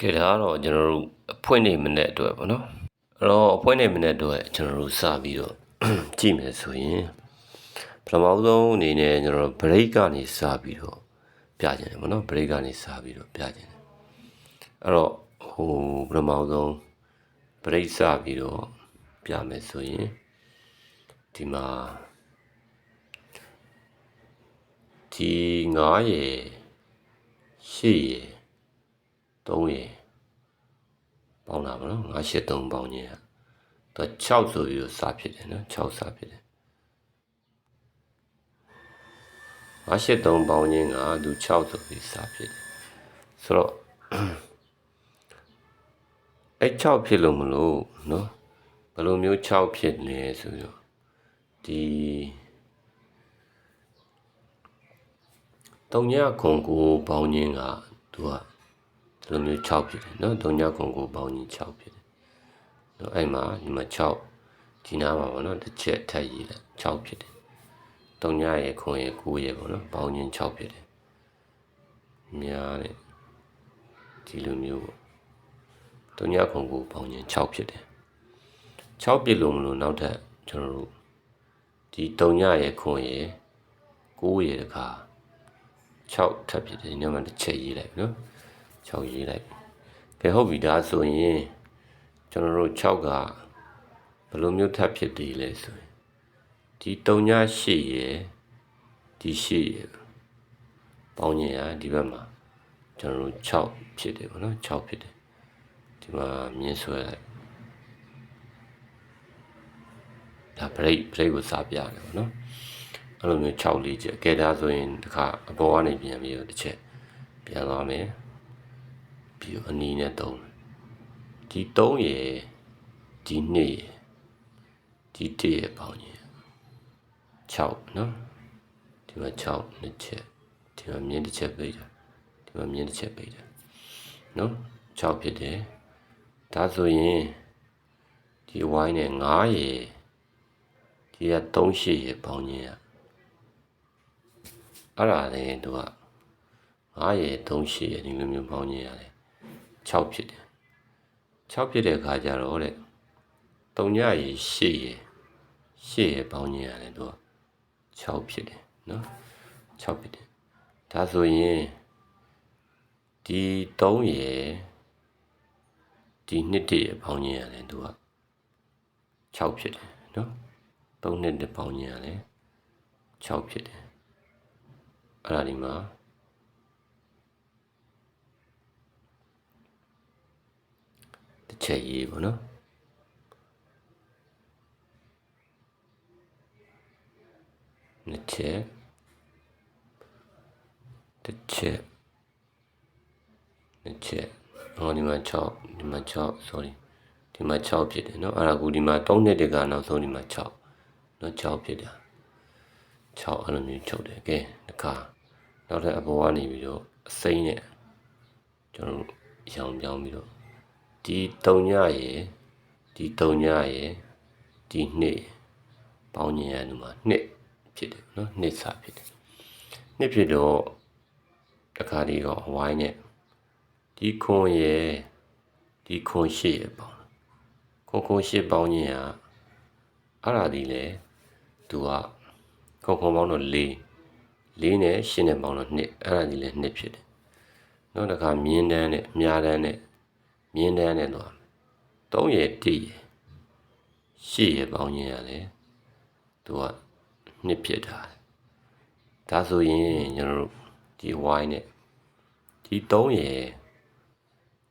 ကဲဒါကတော့ကျွန်တော်တို့အဖွင့်နေမနဲ့အတွက်ပေါ့နော်အဲ့တော့အဖွင့်နေမနဲ့အတွက်ကျွန်တော်တို့စပြီးတော့ကြည့်မယ်ဆိုရင်ပထမဆုံးအနေနဲ့ကျွန်တော်တို့ break ကနေစပြီးတော့ပြကြတယ်ပေါ့နော် break ကနေစပြီးတော့ပြကြတယ်အဲ့တော့ဟိုပထမဆုံး break စပြီးတော့ပြမယ်ဆိုရင်ဒီမှာဒီ9ရေ10ရေ 3ရေပေါင်းတာပါနော်983ပေါင်းခြင်းကသူ6ဆိုပြီးတော့စဖြစ်တယ်နော်6စဖြစ်တယ်983ပေါင်းခြင်းကသူ6ဆိုပြီးစဖြစ်တယ်ဆိုတော့အဲ့6ဖြစ်လို့မလို့နော်ဘယ်လိုမျိုး6ဖြစ်နေဆိုတော့ဒီတုံညခွန်ကိုပေါင်းခြင်းကသူက ဒီလိုမျိုး6ဖြစ်တယ်နော်တုံညခွန်ကိုပေါင်းခြင်း6ဖြစ်တယ်နော်အဲ့မှာဒီမှာ6ဒီနားမှာပေါ့နော်တစ်ချက်ထပ်ရေးလိုက်6ဖြစ်တယ်တုံညရဲ့ခွန်ရဲ့9ရဲ့ပေါ့နော်ပေါင်းခြင်း6ဖြစ်တယ်များတယ်ဒီလိုမျိုးပေါ့တုံညခွန်ကိုပေါင်းခြင်း6ဖြစ်တယ်6ပြည့်လို့မလို့နောက်ထပ်ကျွန်တော်တို့ဒီတုံညရဲ့ခွန်ရဲ့9ရဲ့တခါ6ထပ်ဖြစ်တယ်ဒီနေ့မှတစ်ချက်ရေးလိုက်နော် 6ရေးလိုက်ကဲဟုတ်ပြီဒါဆိုရင်ကျွန်တော်တို့6ကဘယ်လိုမျိုးထပ်ဖြစ်တည်လဲဆိုရင်ဒီ3ည8ရယ်ဒီ8ရယ်ပေါင်းရင်อ่ะဒီဘက်မှာကျွန်တော်တို့6ဖြစ်တယ်ဗောနော်6ဖြစ်တယ်ဒီမှာမြင်းဆွဲလိုက်ဒါ break break ကိုစားပြတယ်ဗောနော်အဲ့လိုမျိုး6လေးချက်ကဲဒါဆိုရင်တစ်ခါအပေါ်ကနေပြန်ပြီးတော့တစ်ချက်ပြန်သွားမယ် ပြီးတော့အနီးနဲ့သုံးဒီ3ရယ်ဒီ2ရယ်ဒီ1ရယ်ပေါင်းရင်6နော်ဒီမှာ6နှစ်ချက်ဒီမှာမြင်းတစ်ချက်ပေးတာဒီမှာမြင်းတစ်ချက်ပေးတာနော်6ဖြစ်တယ်ဒါဆိုရင်ဒီ y နဲ့9ရယ်ဒီက3 8ရယ်ပေါင်းရင်อ่ะအဲ့ဒါလေသူက9ရယ်3 8ရယ်ဒီလိုမျိုးပေါင်းရင်ရတယ် 6ဖြစ်တယ်6ဖြစ်တဲ့အခါကျတော့တဲ့3ညရယ်8ရယ်8ရယ်ပေါင်းရင်ရတယ်သူက6ဖြစ်တယ်နော်6ဖြစ်တယ်ဒါဆိုရင်ဒီ3ရယ်ဒီနှစ်တည်းရယ်ပေါင်းရင်ရတယ်သူက6ဖြစ်တယ်နော်3နှစ်တည်းပေါင်းရင်ရတယ်6ဖြစ်တယ်အဲ့ဒါဒီမှာ တစ်ချက်ရေးပေါ့နော်နှစ်ချက်တစ်ချက်နှစ်ချက်ဟောဒီမှာ6ဒီမှာ6 sorry ဒီမှာ6ဖြစ်တယ်เนาะအဲ့ဒါကူဒီမှာ3နှစ်တကနောက်ဆုံးဒီမှာ6เนาะ6ဖြစ်တာ6အဲ့လိုမျိုးချုပ်တယ်ကဲတခါနောက်ထပ်အပေါ်ကနေပြီးတော့အစိမ့်နဲ့ကျွန်တော်တို့ရောင်ပြောင်းပြီးတော့ ဒီ3ညရယ်ဒီ3ညရယ်ဒီ2ပေါင်းညရနုမှာ2ဖြစ်တယ်နော်2စာဖြစ်တယ်2ဖြစ်တော့တခါဒီတော့ဝိုင်းနဲ့ဒီခွန်ရယ်ဒီခွန်8ရယ်ပေါင်းခွန်ခွန်8ပေါင်းညရအဲ့ဒါဒီလေသူကခွန်ခွန်ပေါင်းတော့4 4နဲ့8နဲ့ပေါင်းတော့2အဲ့ဒါဒီလေ2ဖြစ်တယ်နောက်တစ်ခါမြင်းတန်းနဲ့မြားတန်းနဲ့ မြင်းတန်းနဲ့တော့3ရယ်1ရယ်8ရယ်ပေါင်းခြင်းရတယ်သူကနှစ်ဖြစ်တာဒါဆိုရင်ကျွန်တော်တို့ဒီ y နဲ့ဒီ3ရယ်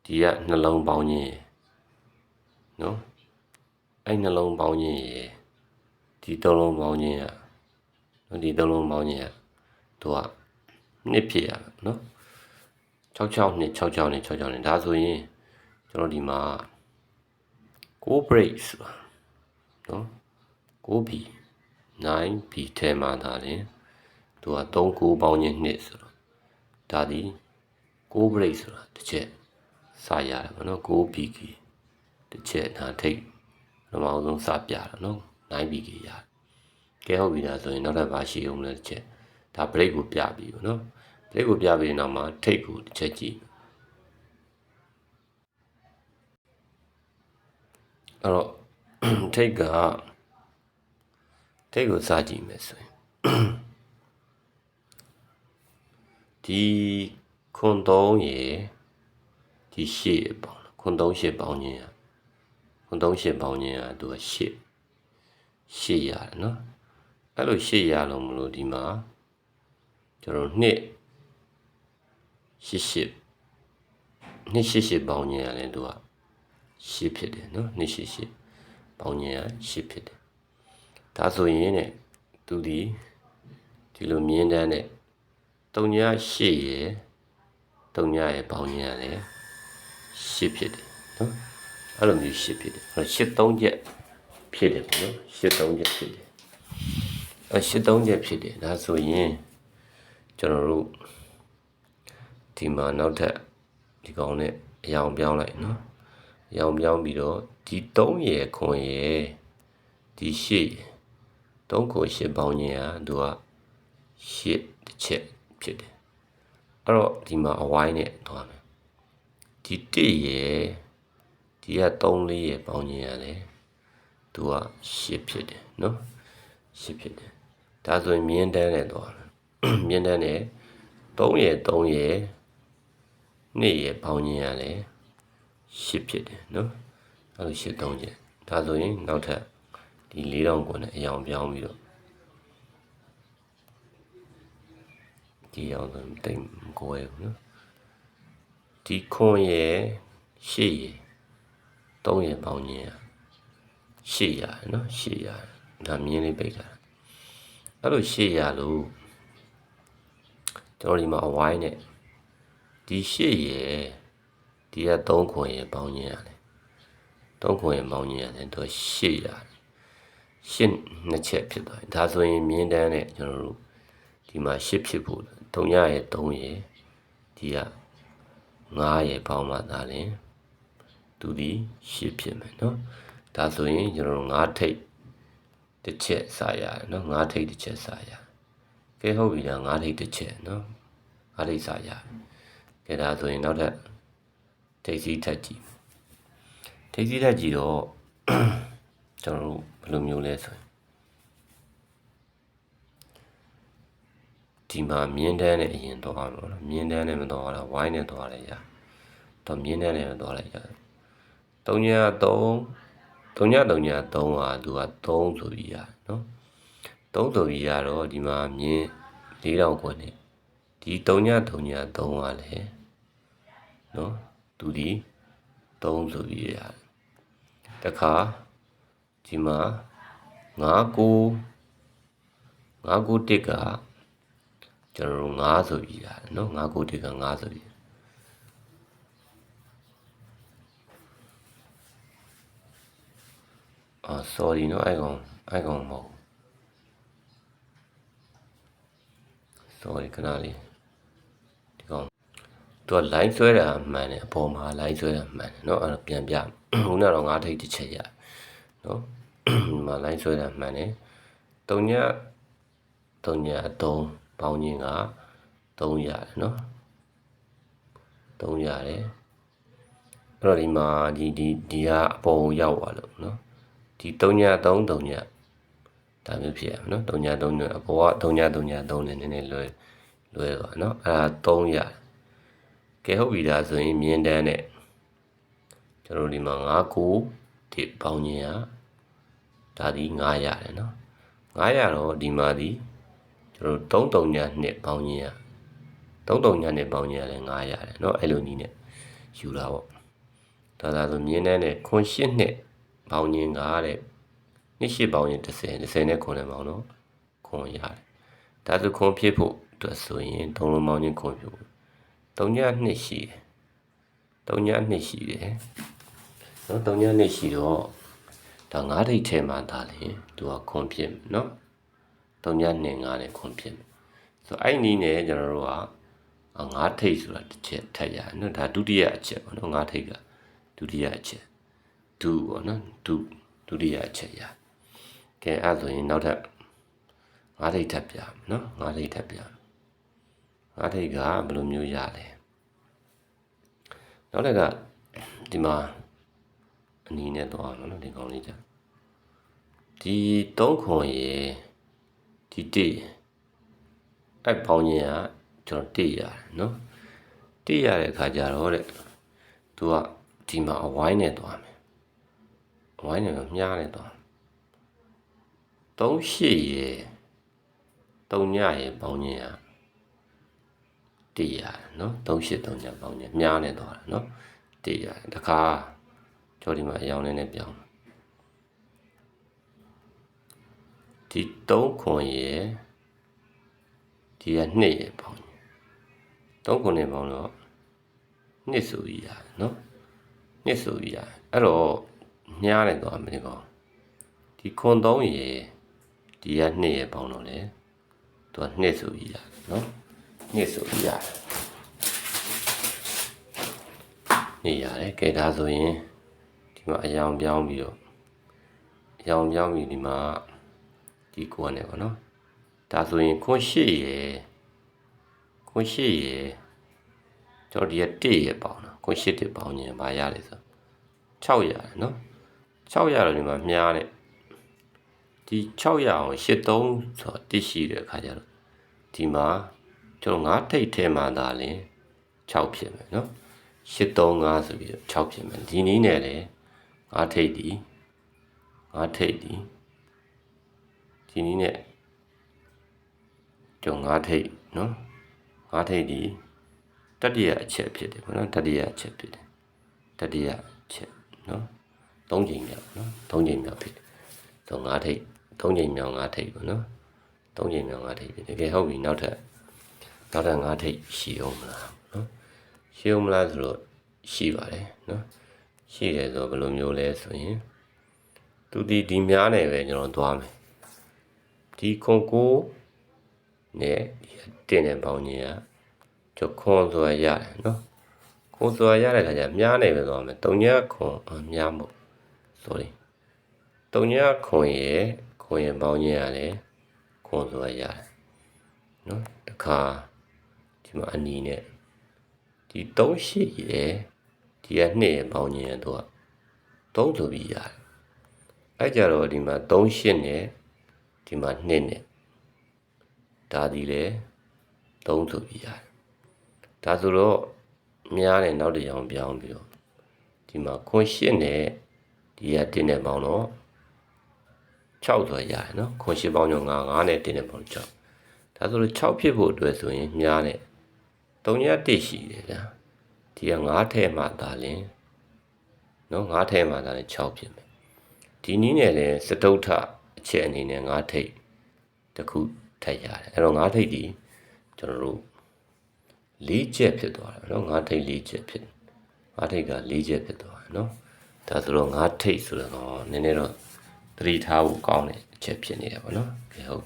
ဒီကနှလုံးပေါင်းခြင်းရယ်နော်အဲ့နှလုံးပေါင်းခြင်းရယ်ဒီ3လုံးပေါင်းခြင်းရနော်ဒီ3လုံးပေါင်းခြင်းရသူကနှစ်ဖြစ်ရနော်66နှစ်66နှစ်66နှစ်ဒါဆိုရင် ကျွန်တော်ဒီမှာ6 breaks နော်6 b 9 b ထဲမှာဒါရင်သူက3 9ပေါင်းခြင်းနှစ်ဆိုတော့ဒါဒီ6 break ဆိုတာတစ်ချက်စရတယ်ဗောနော်6 b k တစ်ချက်ဒါထိတ်ပထမဆုံးစပြတာနော်9 b k ရတယ်ကဲဟုတ်ပြီဒါဆိုရင်နောက်ထပ်ပါရှိအောင်လဲတစ်ချက်ဒါ break ကိုပြပြီဗောနော် break ကိုပြပြီးနောက်မှာထိတ်ကိုတစ်ချက်ကြည့် အဲ့တော့ ထိတ်ကထိတ်ကိုစကြည့်မယ်ဆိုရင်ဒီခွန်သုံးရေဒီရှေ့ပေါင်းခွန်သုံးရှေ့ပေါင်းခြင်းอ่ะခွန်သုံးရှေ့ပေါင်းခြင်းอ่ะသူကရှေ့ရှေ့ရတယ်နော်အဲ့လိုရှေ့ရလို့မလို့ဒီမှာကျွန်တော်နှစ်ရှစ်ရှစ်နှစ်ရှစ်ရှစ်ပေါင်းခြင်းရတယ်သူက ရှစ်ဖြစ်တယ်နော်နှစ်ရှစ်ရှစ်ပေါင်းခြင်းရရှစ်ဖြစ်တယ်ဒါဆိုရင်ねသူဒီဒီလိုမြင်းတန်းနဲ့တုံညာရှစ်ရယ်တုံညာရယ်ပေါင်းခြင်းရတယ်ရှစ်ဖြစ်တယ်နော်အဲ့လိုမျိုးရှစ်ဖြစ်တယ်အဲ့တော့ရှစ်သုံးချက်ဖြစ်တယ်ပေါ့နော်ရှစ်သုံးချက်ဖြစ်တယ်အဲ့ရှစ်သုံးချက်ဖြစ်တယ်ဒါဆိုရင်ကျွန်တော်တို့ဒီမှာနောက်ထပ်ဒီကောင်နဲ့အရောင်ပြောင်းလိုက်နော်အ ရောင်ပြောင်းပြီးတော့ဒီ3ရယ်ခွန်ရယ်ဒီ8ရယ်3ခွန်8ပေါင်းခြင်းဟာသူက8တစ်ချက်ဖြစ်တယ်အဲ့တော့ဒီမှာအဝိုင်းနဲ့သွားမယ်ဒီ1ရယ်ဒီက3လေးရယ်ပေါင်းခြင်းရတယ်သူက8ဖြစ်တယ်နော်8ဖြစ်တယ်ဒါဆိုရင်မြင်းတန်းနဲ့သွားမယ်မြင်းတန်းနဲ့3ရယ်3ရယ်နေ့ရပေါင်းခြင်းရတယ် ရှစ်ဖြစ်တယ်နော်အဲ့လိုရှစ်သုံးချက်ဒါဆိုရင်နောက်ထပ်ဒီ၄တောင်ကွန်နဲ့အယောင်ပြောင်းပြီးတော့ဒီအောင်ဆိုတိတ်မကိုယ်ဘူးနော်ဒီခွန်ရယ်ရှစ်ရယ်သုံးရယ်ပေါင်းခြင်းရရှစ်ရနော်ရှစ်ရဒါမြင်းလေးပိတ်တာအဲ့လိုရှစ်ရလို့ကျွန်တော်ဒီမှာအဝိုင်းနဲ့ဒီရှစ်ရယ် ဒီက3ခွန်ရယ်ပေါင်းခြင်းရတယ်3ခွန်ရယ်ပေါင်းခြင်းရတယ်သူရှစ်ရတယ်ရှစ်နှစ်ချက်ဖြစ်သွားတယ်ဒါဆိုရင်မြင်းတန်းနဲ့ကျွန်တော်တို့ဒီမှာရှစ်ဖြစ်ဖို့3ရယ်3ရယ်ဒီက9ရယ်ပေါင်းမှသာလင်သူဒီရှစ်ဖြစ်မယ်နော်ဒါဆိုရင်ကျွန်တော်တို့9ထိပ်တစ်ချက်စာရတယ်နော်9ထိပ်တစ်ချက်စာရကဲဟုတ်ပြီလား9ထိပ်တစ်ချက်နော်9ထိပ်စာရတယ်ကဲဒါဆိုရင်နောက်ထပ် ထိပ်စီးထက်ကြည့်ထိပ်စီးထက်ကြည့်တော့ကျွန်တော်တို့ဘယ်လိုမျိုးလဲဆိုရင်ဒီမှာမြင်းတန်းနဲ့အရင်တော့အောင်လို့မြင်းတန်းနဲ့မတော့ရတာဝိုင်းနဲ့တော့ရတယ်ရတော့မြင်းတန်းနဲ့မတော့လိုက်ရ3ည3 3ည3ည3ဟာသူက3ဆိုပြီးရနော်3ဆိုပြီးရတော့ဒီမှာမြင်း4000ခွန်းနဲ့ဒီ3ည3ည3ဟာလည်းနော် သူဒီ3ဆိုပြီးရတယ်တခါဒီမှာ9ကို9ကိုတစ်ကကျွန်တော်တို့9ဆိုပြီးရတယ်နော်9ကိုတစ်က9ဆိုပြီးအာ sorry နော်အဲ့ကောင်အဲ့ကောင်မဟုတ် sorry ခဏလေးဒီကောင် သူက line ဆွဲတာမှန်တယ်အပေါ်မှာ line ဆွဲတာမှန်တယ်เนาะအဲ့တော့ပြန်ပြခုနကတော့ငါးထိပ်တစ်ချက်ရเนาะဒီမှာ line ဆွဲတာမှန်တယ်တုံညတုံည3ပေါင်းခြင်းက3ရတယ်เนาะ3ရတယ်အဲ့တော့ဒီမှာဒီဒီဒီကအပေါ်ကိုရောက်သွားလို့เนาะဒီ3ည3 3ညဒါမျိုးဖြစ်ရမယ်เนาะ3ည3ညအပေါ်က3ည3ည3နဲ့နည်းနည်းလွယ်လွယ်ပါเนาะအဲ့ဒါ3ရတယ် ကဲဟုတ်ပြီဒါဆိုရင်မြင်းတန်းနဲ့ကျွန်တော်ဒီမှာ9ကိုဒီပေါင်းခြင်းကဒါဒီ9ရတယ်နော်900တော့ဒီမှာဒီကျွန်တော်3 3ည2ပေါင်းခြင်းက3 3ည2ပေါင်းခြင်းကလည်း900ရတယ်နော်အဲ့လိုနည်းနဲ့ယူတာပေါ့ဒါသာဆိုမြင်းတန်းနဲ့ခွန်8နှစ်ပေါင်းခြင်းကတဲ့နှစ်8ပေါင်းခြင်း30 30နဲ့ခွန်လည်းပေါင်းတော့ခွန်ရတယ်ဒါဆိုခွန်ဖြစ်ဖို့အတွက်ဆိုရင်သုံးလုံးပေါင်းခြင်းခွန်ဖြစ်ဖို့ 3ညနှစ်ရှိတယ်3ညနှစ်ရှိတယ်နော်3ညနှစ်ရှိတော့ဒါ9ထိပ်ထဲမှာဒါလေသူကခွန်ဖြစ်နော်3ညနှစ်9နဲ့ခွန်ဖြစ်ဆိုအဲ့နီးနဲ့ကျွန်တော်တို့က9ထိပ်ဆိုတာတစ်ချက်ထပ်ရနော်ဒါဒုတိယအချက်ပေါ့နော်9ထိပ်ကဒုတိယအချက်ဒုပေါ့နော်ဒုဒုတိယအချက်ရကဲအဲ့ဆိုရင်နောက်ထပ်9ထိပ်ထပ်ပြနော်9ထိပ်ထပ်ပြ ငါးထိပ်ကဘယ်လိုမျိုးရလဲနောက်တစ်ခါဒီမှာအနီးနဲ့သွားအောင်နော်ဒီကောင်လေးကြာဒီ3ခွန်ရေဒီ1ရေအဲ့ပေါင်းခြင်းကကျွန်တော်1ရတယ်နော်1ရတဲ့ခါကျတော့တဲ့သူကဒီမှာအဝိုင်းနဲ့သွားမယ်အဝိုင်းနဲ့တော့မြားနဲ့သွား3ရှစ်ရေ3ညရေပေါင်းခြင်းက 1ရတယ်နော်3ရှစ်3ညပေါင်းခြင်းမြားနဲ့သွားတာနော်1ရတယ်တခါကျော်ဒီမှာအယောင်လေးနဲ့ပြောင်းဒီ3ခွန်ရေဒီက2ရေပေါင်း3ခွန်နဲ့ပေါင်းတော့2ဆိုပြီးရတယ်နော်2ဆိုပြီးရတယ်အဲ့တော့ညားနဲ့သွားမယ်ဒီကောင်ဒီခွန်3ရေဒီက2ရေပေါင်းတော့လေသူက2ဆိုပြီးရတယ်နော် 2ဆိုပြီးရတယ်နေရတယ်ကဲဒါဆိုရင်ဒီမှာအယောင်ပြောင်းပြီးတော့အယောင်ပြောင်းပြီးဒီမှာဒီကိုကနေပါနော်ဒါဆိုရင်ခွန်8ရေခွန်8ရေကျွန်တော်ဒီက1ရေပေါင်းတာခွန်8တစ်ပေါင်းရင်ဘာရလဲဆို6ရတယ်နော်6ရတယ်ဒီမှာမြားတဲ့ဒီ600အောင်83ဆိုတစ်ရှိတဲ့အခါကျတော့ဒီမှာ ကျွန်တော်9ထိပ်ထဲမှာဒါလင်6ဖြစ်မယ်နော်835ဆိုပြီးတော့6ဖြစ်မယ်ဒီနည်းနဲ့လေ9ထိပ်ဒီ9ထိပ်ဒီဒီနည်းနဲ့ကျွန်တော်9ထိပ်နော်9ထိပ်ဒီတတိယအချက်ဖြစ်တယ်ပေါ့နော်တတိယအချက်ဖြစ်တယ်တတိယအချက်နော်၃ချိန်မြောက်နော်၃ချိန်မြောက်ဖြစ်တယ်တော့၅ထိပ်၃ချိန်မြောက်၅ထိပ်ပေါ့နော်၃ချိန်မြောက်၅ထိပ်ဖြစ်တယ်တကယ်ဟုတ်ပြီနောက်ထပ် နောက်ထပ်၅ထိပ်ရှိအောင်မလားနော်ရှိအောင်မလားဆိုတော့ရှိပါတယ်နော်ရှိတယ်ဆိုဘယ်လိုမျိုးလဲဆိုရင်သူဒီဒီများနေပဲကျွန်တော်သွားမယ်ဒီခွန်ကိုနဲ့တင်တဲ့ပေါင်းကြီးကကျခွန်ဆိုရရတယ်နော်ခွန်ဆိုရရတဲ့ခါကျများနေပဲသွားမယ်တုံညာခွန်အများမို့ sorry တုံညာခွန်ရဲ့ခွန်ရဲ့ပေါင်းကြီးရတယ်ခွန်ဆိုရရတယ်နော်တခါ ဒီမှာအနီးနဲ့ဒီ3ရှိရဲ့ဒီက2ရဲ့ပေါင်းကြီးရတော့3ဆိုပြီးရတယ်အဲ့ကြတော့ဒီမှာ3ရှင်းနဲ့ဒီမှာ2နဲ့ဒါဒီလေ3ဆိုပြီးရတယ်ဒါဆိုတော့များတဲ့နောက်တစ်ကြောင်ပြောင်းပြီးတော့ဒီမှာခွန်ရှင်းနဲ့ဒီကတင်းနဲ့ပေါင်းတော့6ဆိုရတယ်နော်ခွန်ရှင်းပေါင်းတော့9 9နဲ့တင်းနဲ့ပေါင်း6ဒါဆိုတော့6ဖြစ်ဖို့အတွက်ဆိုရင်များတဲ့ 3ရက်1ရှိတယ်ဗျာဒီက9ထဲမှာဒါလင်နော်9ထဲမှာဒါလင်6ဖြစ်မယ်ဒီနည်းနဲ့လည်းစတုထအချက်အနေနဲ့9ထိပ်တစ်ခုထပ်ရတယ်အဲ့တော့9ထိပ်ဒီကျွန်တော်တို့၄ချက်ဖြစ်သွားတယ်နော်9ထိပ်၄ချက်ဖြစ်9ထိပ်က၄ချက်ဖြစ်သွားတယ်နော်ဒါဆိုတော့9ထိပ်ဆိုတော့နည်းနည်းတော့သတိထားဖို့ကောင်းတဲ့အချက်ဖြစ်နေတယ်ပေါ့နော်ကဲဟုတ်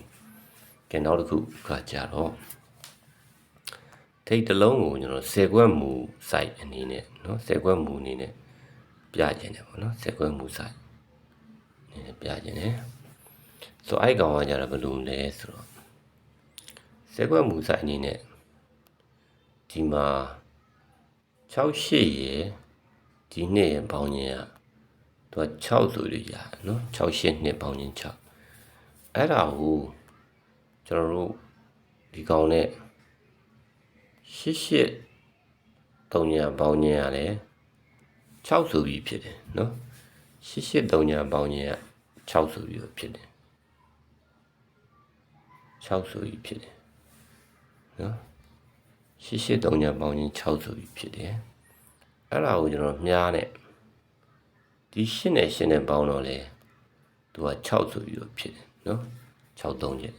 ကဲနောက်တစ်ခုကကြတော့ ထိတ်တစ်လုံးကိုကျွန်တော်10ခွက်မူ site အနေနဲ့เนาะ10ခွက်မူအနေနဲ့ပြခြင်းတယ်ပေါ့နော်10ခွက်မူ site အနေနဲ့ပြခြင်းတယ်ဆိုအဲ့ကောင်ကကြတော့ဘယ်လိုလဲဆိုတော့10ခွက်မူ site အနေနဲ့ဒီမှာ6ရှစ်ရေဒီနှစ်ရပေါင်းခြင်းကသူက6ဆိုလို့ရနော်6ရှစ်နှစ်ပေါင်းခြင်း6အဲ့ဒါကိုကျွန်တော်တို့ဒီကောင်နဲ့ ရှစ်ရှစ်3ညပေါင်းခြင်းရတယ်6ဆိုပြီးဖြစ်တယ်နော်ရှစ်ရှစ်3ညပေါင်းခြင်းက6ဆိုပြီးဖြစ်တယ်6ဆိုပြီးဖြစ်တယ်နော်ရှစ်ရှစ်3ညပေါင်းခြင်း6ဆိုပြီးဖြစ်တယ်အဲ့ဒါကိုကျွန်တော်မြားနဲ့ဒီရှစ်နဲ့ရှစ်နဲ့ပေါင်းတော့လေသူက6ဆိုပြီးတော့ဖြစ်တယ်နော်6 3ချက်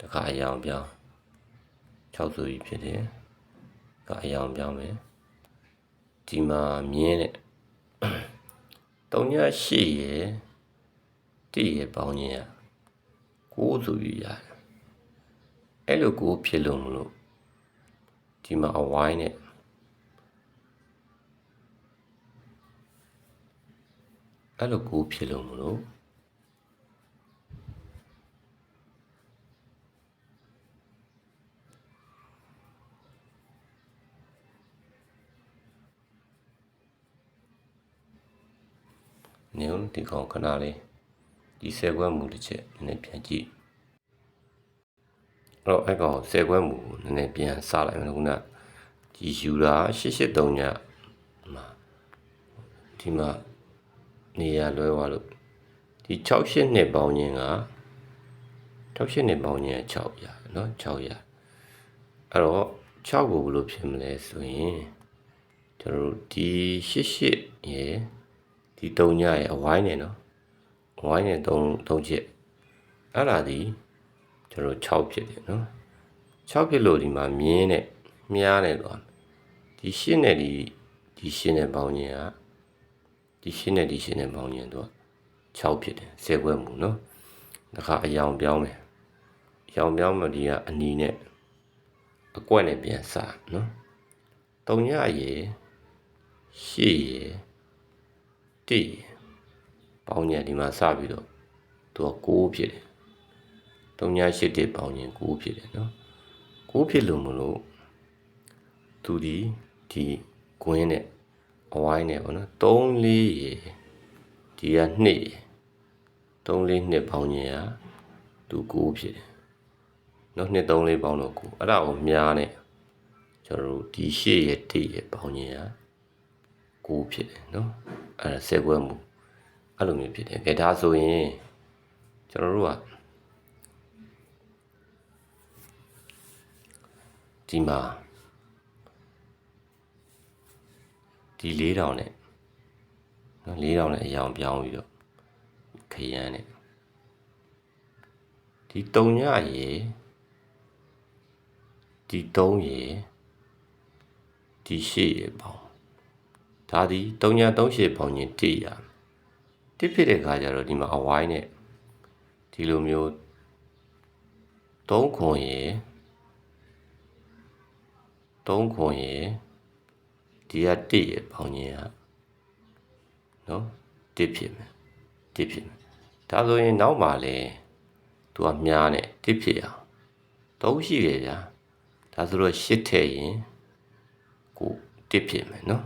တခါအရောင်ပြောင်း6ဆိုပြီးဖြစ်တယ် ကအရောင်ပြောင်းမယ်ဒီမှာမြင်းတဲ့3ည8ရယ်1ရယ်ပေါင်းခြင်းရ9ဆိုပြီးရတယ်အဲ့လို9ဖြစ်လို့မလို့ဒီမှာအဝိုင်းနဲ့အဲ့လို9ဖြစ်လို့မလို့ နေဦးဒီကောင်ခဏလေးဒီဆယ်ခွက်မူတစ်ချက်နည်းနည်းပြန်ကြည့်အဲ့တော့အဲ့ကောင်ဆယ်ခွက်မူနည်းနည်းပြန်စလိုက်မယ်ခုနဒီယူတာ883ညမှာဒီမှာနေရလွဲသွားလို့ဒီ68နှစ်ပေါင်းခြင်းက68နှစ်ပေါင်းခြင်းက6ရเนาะ6ရအဲ့တော့6ကိုဘယ်လိုဖြစ်မလဲဆိုရင်ကျွန်တော်တို့ဒီ88ရယ် ဒီ၃ညရဲ့အဝိုင်းနဲ့နော်အဝိုင်းနဲ့၃၃ချက်အဲ့ဒါဒီကျွန်တော်6ဖြစ်တယ်နော်6ဖြစ်လို့ဒီမှာမြင်းနဲ့မြားနဲ့သွားဒီရှင်းနဲ့ဒီဒီရှင်းနဲ့ပေါင်းခြင်းကဒီရှင်းနဲ့ဒီရှင်းနဲ့ပေါင်းခြင်းတော့6ဖြစ်တယ်10ခွဲမှုနော်ဒါကအယောင်ပြောင်းမယ်အယောင်ပြောင်းမှဒီကအနီနဲ့အကွက်နဲ့ပြန်စနော်တုံညရေရှေ့ရေ တိပေါင်းညဒီမှာစပြီးတော့သူက6ဖြစ်တယ်တုံညရှစ်တစ်ပေါင်းည6ဖြစ်တယ်နော်6ဖြစ်လို့မလို့သူဒီဒီကွင်းနဲ့အဝိုင်းနဲ့ပေါ့နော်3 4ရေဒီက2ရေ3 4နှစ်ပေါင်းညကသူ6ဖြစ်တယ်နော်နှစ်3လေးပေါင်းတော့ကိုအဲ့ဒါကိုများနေကျွန်တော်တို့ဒီရှေ့ရဲ့တိရဲ့ပေါင်းခြင်းက ကိုဖြစ်တယ်နော်အဲ့ဒါဆယ်ခွဲမှုအဲ့လိုမျိုးဖြစ်တယ်ကဲဒါဆိုရင်ကျွန်တော်တို့ကဒီမှာဒီ၄တောင်နဲ့နော်၄တောင်နဲ့အရောင်ပြောင်းပြီးတော့ခရမ်းနဲ့ဒီတုံညရေဒီ3ရေဒီ8ရေပေါင်း ဒါဒီ3ည38ပေါင်းရင်1ရတစ်ဖြစ်တဲ့ခါကျတော့ဒီမှာအဝိုင်းနဲ့ဒီလိုမျိုး3ခွန်ရေ3ခွန်ရေဒီက1ရေပေါင်းရင်ကနော်1ဖြစ်မယ်1ဖြစ်မယ်ဒါဆိုရင်နောက်မှာလေသူကမြားနဲ့1ဖြစ်အောင်3ရှိတယ်ဗျာဒါဆိုတော့8ထည့်ရင်ကိုတစ်ဖြစ်မယ်နော်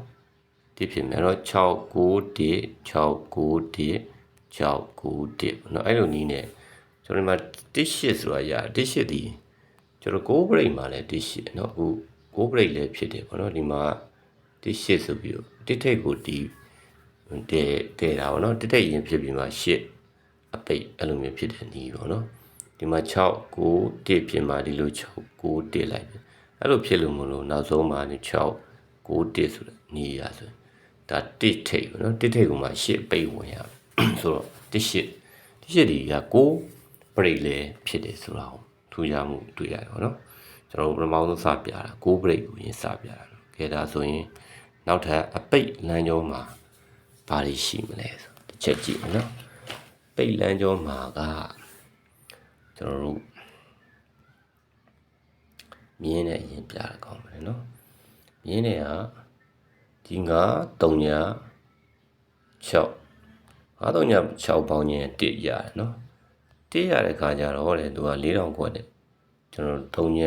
တစ်ဖြစ်မယ်တော့6 9 1 6 9 1 6 9 1ပေါ့နော်အဲ့လိုနီးနေကျွန်တော်ဒီမှာတစ်8ဆိုတာရတစ်8ဒီကျွန်တော်6 break မှာလည်းတစ်8နော်အခု6 break လည်းဖြစ်တယ်ပေါ့နော်ဒီမှာတစ်8ဆိုပြီးတော့တစ်ထိတ်ကိုဒီတဲတဲတာပေါ့နော်တစ်ထိတ်ရင်ဖြစ်ပြီးမှ8အပိတ်အဲ့လိုမျိုးဖြစ်တဲ့နီးပေါ့နော်ဒီမှာ6 9 1ပြင်မှာဒီလို6 9 1လိုက်တယ်အဲ့လိုဖြစ်လို့မလို့နောက်ဆုံးမှာ6 9 1ဆိုတဲ့နေရဆို ဒါ1ထိပ်ပေါ့နော်1ထိပ်ကမှ8ပိတ်ဝင်ရဆိုတော့1 8 1 8ဒီက9 break လဲဖြစ်တယ်ဆိုတော့ထူးခြားမှုတွေ့ရတယ်ပေါ့နော်ကျွန်တော်ပထမဆုံးစပြတာ9 break ကိုရင်စပြတာခဲဒါဆိုရင်နောက်ထပ်အပိတ်လမ်းကြောမှာဘာတွေရှိမလဲဆိုတစ်ချက်ကြည့်နော်ပိတ်လမ်းကြောမှာကကျွန်တော်တို့မြင်းနဲ့အရင်ပြရကောင်းတယ်နော်မြင်းနဲ့က ဒီ9 3ည6 9 3ည6ပေါင်းရင်1ရတယ်နော်1ရတဲ့ခါကျတော့လေသူက4000ခွက်တဲ့ကျွန်တော်3ည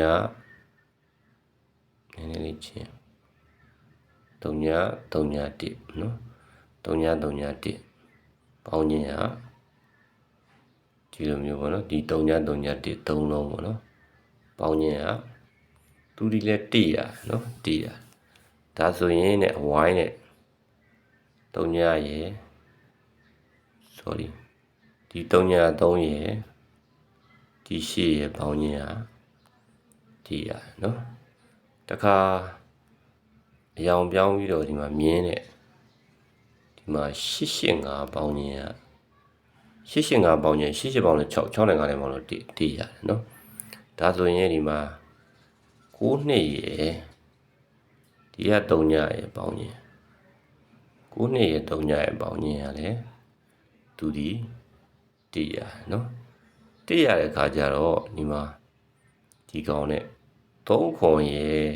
နည်းနည်းလေးချင်း3ည3ည1နော်3ည3ည1ပေါင်းခြင်းဟာဒီလိုမျိုးပေါ့နော်ဒီ3ည3ည1 3လုံးပေါ့နော်ပေါင်းခြင်းဟာသူဒီလဲတိရနော်တိရ ဒါဆိုရင်နဲ့အဝိုင်းနဲ့3ညရယ် sorry ဒီ3ည3ရယ်ဒီ8ရယ်ပေါင်းခြင်းဟာတိရနော်တခါအယောင်ပြောင်းပြီးတော့ဒီမှာမြင်းနဲ့ဒီမှာ885ပေါင်းခြင်းဟာ885ပေါင်းခြင်း88ပေါင်းနဲ့6 6နဲ့9နဲ့ပေါင်းလို့တိတိရတယ်နော်ဒါဆိုရင်ဒီမှာ9နှစ်ရယ် ဒီက3ညရယ်ပေါင်းခြင်း9နှစ်ရယ်3ညရယ်ပေါင်းခြင်းရလဲသူဒီတည်ရနော်တည်ရတဲ့ခါကျတော့ဒီမှာဒီကောင်နဲ့3ခွန်ရယ်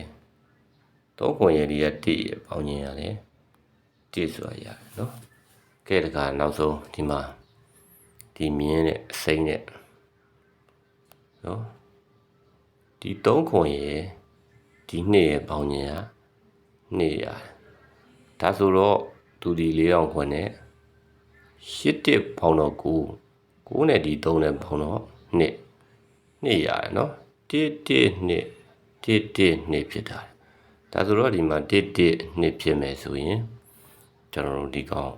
3ခွန်ရယ်ဒီကတည်ရယ်ပေါင်းခြင်းရလဲတည်ဆိုတာရတယ်နော်ကဲတခါနောက်ဆုံးဒီမှာဒီမြင်းနဲ့အစိမ့်နဲ့နော်ဒီ3ခွန်ရယ်ဒီနှစ်ရယ်ပေါင်းခြင်းဟာ နှစ်ရဒါဆိုတော့သူဒီ4000ခွန်နဲ့8တစ်ပေါင်းတော့9 9နဲ့ဒီ3နဲ့ပေါင်းတော့2နှစ်ရတယ်နော်တစ်တစ်နှစ်တစ်တစ်နှစ်ဖြစ်တာဒါဆိုတော့ဒီမှာတစ်တစ်နှစ်ဖြစ်မယ်ဆိုရင်ကျွန်တော်တို့ဒီကောင်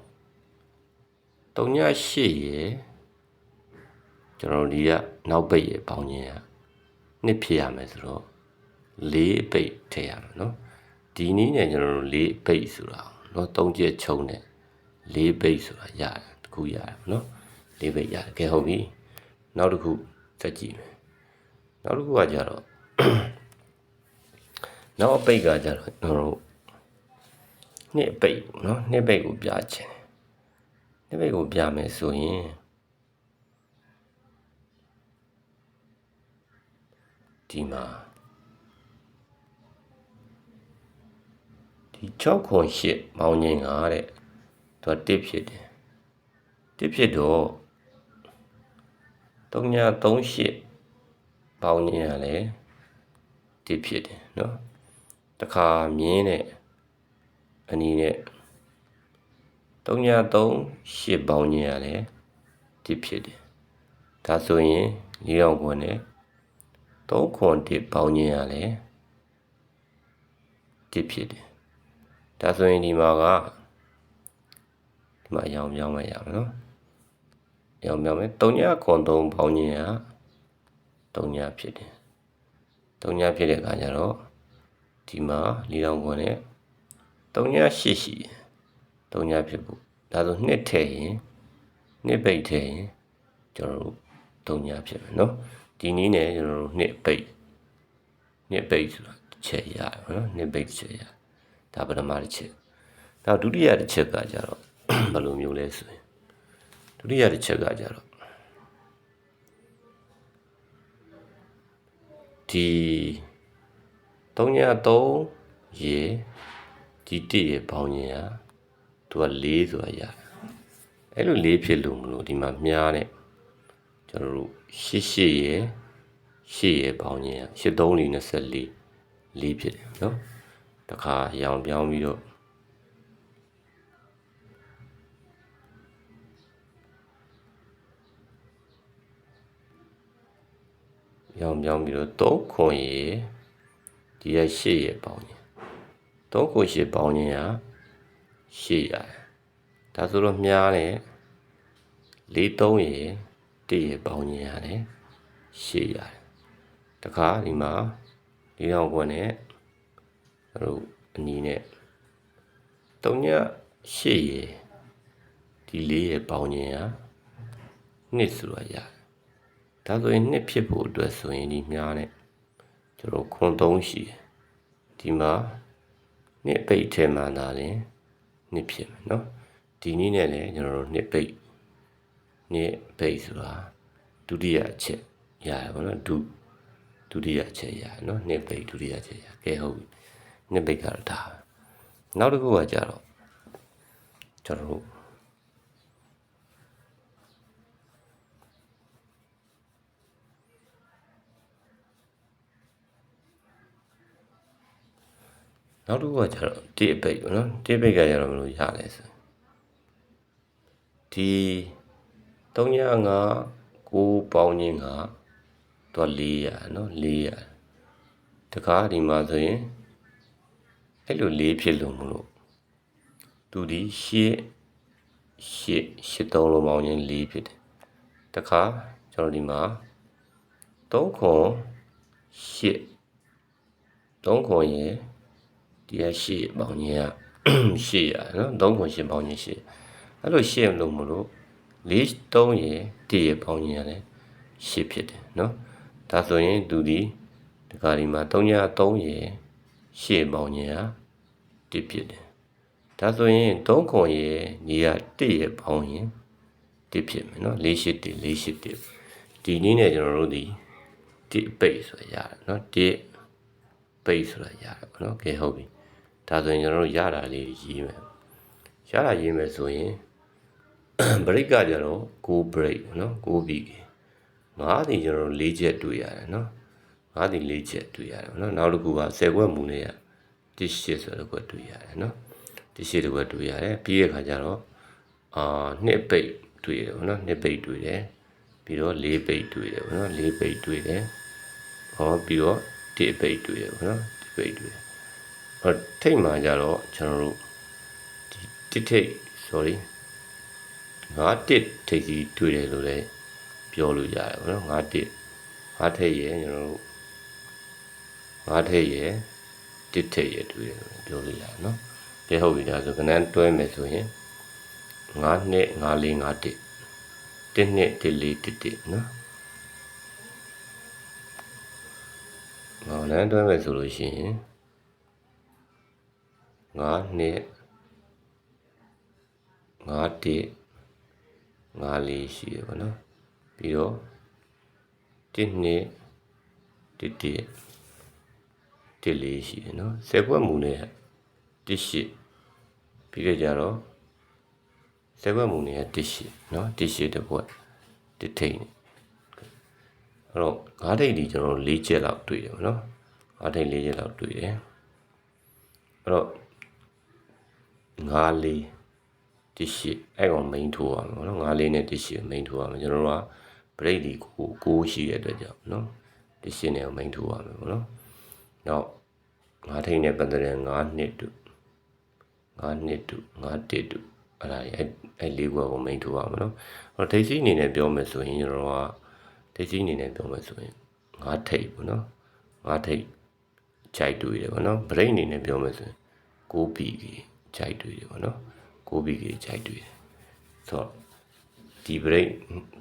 38ရေကျွန်တော်တို့ဒီကနောက်ပိတ်ရေပေါင်းခြင်းကနှစ်ဖြစ်ရမယ်ဆိုတော့၄ပိတ်ထည့်ရမယ်နော် ဒီနည်းနဲ့ကျွန်တော်တို့၄ပိတ်ဆိုတာနော်၃ချက်ချုံနဲ့၄ပိတ်ဆိုတာရတယ်တခုရတယ်နော်၄ပိတ်ရတယ်ကဲဟုတ်ပြီနောက်တစ်ခုစက်ကြည့်မယ်နောက်တစ်ခုကကြတော့နောက်အပိတ်ကကြတော့ကျွန်တော်တို့နှစ်ပိတ်နော်နှစ်ပိတ်ကိုပြချင်တယ်နှစ်ပိတ်ကိုပြမယ်ဆိုရင်ဒီမှာ ဒီ6ခွန်8မောင်းငင်းကတဲ့သူကတစ်ဖြစ်တယ်တစ်ဖြစ်တော့3938ပေါင်းငင်းရလဲတစ်ဖြစ်တယ်နော်တခါမြင်းနဲ့အနီးနဲ့3938ပေါင်းငင်းရလဲတစ်ဖြစ်တယ်ဒါဆိုရင်၄000ခွန်နဲ့3ခွန်တစ်ပေါင်းခြင်းရလဲတစ်ဖြစ်တယ် ဒါဆိုရင်ဒီမှာကဒီမှာရောင်ပြောင်းမရမယ်နော်ရောင်ပြောင်းမယ်3ညခွန်3ပေါင်းခြင်းရ3ညဖြစ်တယ်3ညဖြစ်တဲ့အခါကျတော့ဒီမှာ4000ခွန်နဲ့3ည8ရှိတယ်3ညဖြစ်ဖို့ဒါဆိုနှစ်ထည့်ရင်နှစ်ပိတ်ထည့်ရင်ကျွန်တော်တို့3ညဖြစ်မယ်နော်ဒီနည်းနဲ့ကျွန်တော်တို့နှစ်ပိတ်နှစ်ပိတ်ဆိုတာတစ်ချက်ရတယ်နော်နှစ်ပိတ်တစ်ချက်ရ ဒါပထမတစ်ချက်နောက်ဒုတိယတစ်ချက်ကကြတော့ဘယ်လိုမျိုးလဲဆိုရင်ဒုတိယတစ်ချက်ကကြတော့ဒီ303ရေဒီ1ရေပေါင်းရင်อ่ะသူက4ဆိုတာရတယ်အဲ့လို4ဖြစ်လို့မလို့ဒီမှာမြားနဲ့ကျွန်တော်တို့ရှစ်ရှစ်ရယ်ရှစ်ရယ်ပေါင်းခြင်းရှစ်သုံးလေး24လေးဖြစ်တယ်နော် တခါရောင်ပြောင်းပြီးတော့ရောင်ပြောင်းပြီးတော့3ခွန်ရယ်ဒီရရှစ်ရယ်ပေါင်းခြင်း3ခွန်ရှစ်ပေါင်းခြင်းကရှစ်ရတယ်ဒါဆိုတော့မြားတယ်၄3ရယ်တည့်ရပေါင်းခြင်းရတယ်ရှေ့ရတယ်တခါဒီမှာ၄000ခွန်းနဲ့ အဲ့လိုအနီးနဲ့တုံညရှေ့ရဒီလေးရပေါင်းခြင်းရနှစ်ဆိုရရတယ်ဒါဆိုရင်နှစ်ဖြစ်ဖို့အတွက်ဆိုရင်ဒီမြားနဲ့ကျွန်တော်ခွန်3ရှိတယ်ဒီမှာနှစ်ပိတ်ထဲမှာသာရင်နှစ်ဖြစ်မယ်เนาะဒီနည်းနဲ့လည်းကျွန်တော်တို့နှစ်ပိတ်နှစ်ပိတ်ဆိုတာဒုတိယအချက်ရတယ်ဗောနော်ဒုဒုတိယအချက်ရနော်နှစ်ပိတ်ဒုတိယအချက်ရကဲဟုတ်ပြီ နှစ်ပိတ်ကတော့ဒါနောက်တစ်ခုကကြတော့ကျွန်တော်တို့နောက်တစ်ခုကကျတော့တိအပိတ်ပေါ့နော်တိအပိတ်ကကျတော့မလို့ရလဲဆိုဒီ3ည5 6ပေါင်းခြင်းကသူက400နော်400တခါဒီမှာဆိုရင် အဲ့လိုလေးဖြစ်လို့မလို့သူဒီရှစ်ရှစ်ရှစ်သုံးလုံးပေါင်းရင်လေးဖြစ်တယ်တခါကျွန်တော်ဒီမှာသုံးခွန်ရှစ်သုံးခွန်ရင်ဒီကရှစ်ပေါင်းရင်ကရှစ်ရနော်သုံးခွန်ရှစ်ပေါင်းရင်ရှစ်အဲ့လိုရှစ်လို့မလို့လေးသုံးရင်တည်ရပေါင်းရင်ရတယ်ရှစ်ဖြစ်တယ်နော်ဒါဆိုရင်သူဒီဒီကဒီမှာ3ည3ရယ်ရှေ့ပေါင်းညင်ဟာ တစ်ဖြစ်တယ်။ဒါဆိုရင်သုံးခွန်ရဲ့ညီရတစ်ရဲ့ပေါင်းရင်တစ်ဖြစ်မယ်နော်၄၈တစ်၄၈တစ်ဒီနည်းနဲ့ကျွန်တော်တို့ဒီတစ်ပိတ်ဆိုရရတယ်နော်တစ်ပိတ်ဆိုရရတယ်ပေါ့နော်ကဲဟုတ်ပြီဒါဆိုရင်ကျွန်တော်တို့ရတာလေးရေးမယ်ရတာရေးမယ်ဆိုရင် break ကကြတော့ go break နော် go big ငါးဒီကျွန်တော်တို့၄ချက်တွေ့ရတယ်နော်ငါးဒီ၄ချက်တွေ့ရတယ်နော်နောက်တစ်ခုက10ခွက်မူနဲ့ရ တစ်ရှစ်ဆိုတော့ခွက်တွေ့ရတယ်နော်တစ်ရှစ်တစ်ခွက်တွေ့ရတယ်ပြီးတဲ့ခါကျတော့အာနှစ်ပိတ်တွေ့တယ်ဗောနော်နှစ်ပိတ်တွေ့တယ်ပြီးတော့လေးပိတ်တွေ့တယ်ဗောနော်လေးပိတ်တွေ့တယ်ဟောပြီးတော့ဒီပိတ်တွေ့တယ်ဗောနော်ဒီပိတ်တွေ့တယ်ဟောထိတ်မှာကြတော့ကျွန်တော်တို့ဒီတစ်ထိတ် sorry ငါတစ်ထိတ်စီတွေ့တယ်လို့လည်းပြောလို့ရတယ်ဗောနော်ငါတစ်ငါထိတ်ရဲ့ကျွန်တော်တို့ငါထိတ်ရဲ့ တစ်ထိတ်ရဲ့တွေ့တယ်လို့လည်းပြောလို့ရတယ်နော်ကဲဟုတ်ပြီဒါဆိုခဏတွဲမယ်ဆိုရင်9နှစ်9လေး9တစ်တစ်နှစ်တစ်လေးတစ်တစ်နော်ငေါလန်းတွဲမယ်ဆိုလို့ရှိရင်9နှစ်9တစ်9လေးရှိရပါတော့ပြီးတော့တစ်နှစ်တ စ်တစ်တစ်လေးရှိတယ်နော်ဆယ်ဘွက်မူနဲ့တစ်ရှိပြီးကြကြတော့ဆယ်ဘက်မူနေရတစ်ရှိနော်တစ်ရှိတစ်ဘက်တစ်ထိန်အဲ့တော့ငါးထိပ်ဒီကျွန်တော်၄ချက်လောက်တွေ့တယ်ဗောနော်ငါးထိပ်၄ချက်လောက်တွေ့တယ်အဲ့တော့ငါးလေးတစ်ရှိအဲ့ကောင် main ထိုးရမှာဗောနော်ငါးလေးနဲ့တစ်ရှိ main ထိုးရမှာကျွန်တော်တို့က break ဒီကိုကိုရှိတဲ့အတွက်ကြောင့်နော်တစ်ရှိနဲ့ main ထိုးရမှာဗောနော် နောက်ငါးထိပ်နဲ့ပတ်သက်တဲ့ငါးနှစ်တူငါးနှစ်တူငါးတစ်တူအဲ့ဒါကြီးအဲ့အဲ့လေးဘွယ်ကိုမိန်ထိုးရမှာနော်ဟောဒိတ်စီအနေနဲ့ပြောမယ်ဆိုရင်ကျွန်တော်ကဒိတ်စီအနေနဲ့ပြောမယ်ဆိုရင်ငါးထိပ်ပေါ့နော်ငါးထိပ်ခြိုက်တွေ့တယ်ပေါ့နော်ဗရိတ်အနေနဲ့ပြောမယ်ဆိုရင်ကိုးပီကြီးခြိုက်တွေ့တယ်ပေါ့နော်ကိုးပီကြီးခြိုက်တွေ့တယ်ဆိုတော့ဒီဗရိတ်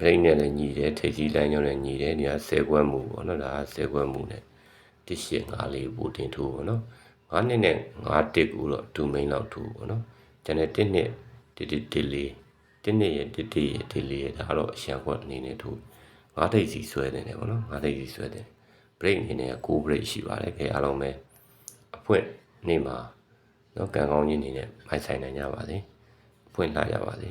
ဗရိတ်နဲ့လည်းညီတယ်ထိပ်စီလိုင်းကြောင်းနဲ့ညီတယ်ဒီကဆယ်ခွက်မှုပေါ့နော်ဒါကဆယ်ခွက်မှုနဲ့ တစ်ရှင်ငါလေးပိုတင်ထိုးပေါ့နော်၅နှစ်နဲ့၅တစ်ကိုတော့ဒူမိန်လောက်ထိုးပေါ့နော်ကျန်တဲ့တစ်နှစ်တစ်တစ်တစ်လေးတစ်နှစ်ရဲ့တစ်တစ်ရဲ့တစ်လေးရဲ့ဒါတော့အရှံခွက်အနေနဲ့ထိုး၅ဒိတ်စီဆွဲနေတယ်ပေါ့နော်၅ဒိတ်စီဆွဲတယ် break အနေနဲ့ကို break ရှိပါတယ်ခဲအားလုံးပဲအဖွင့်နေမှာနော်ကံကောင်းကြီးအနေနဲ့ဖိုက်ဆိုင်နိုင်ကြပါစေအဖွင့်လှကြပါစေ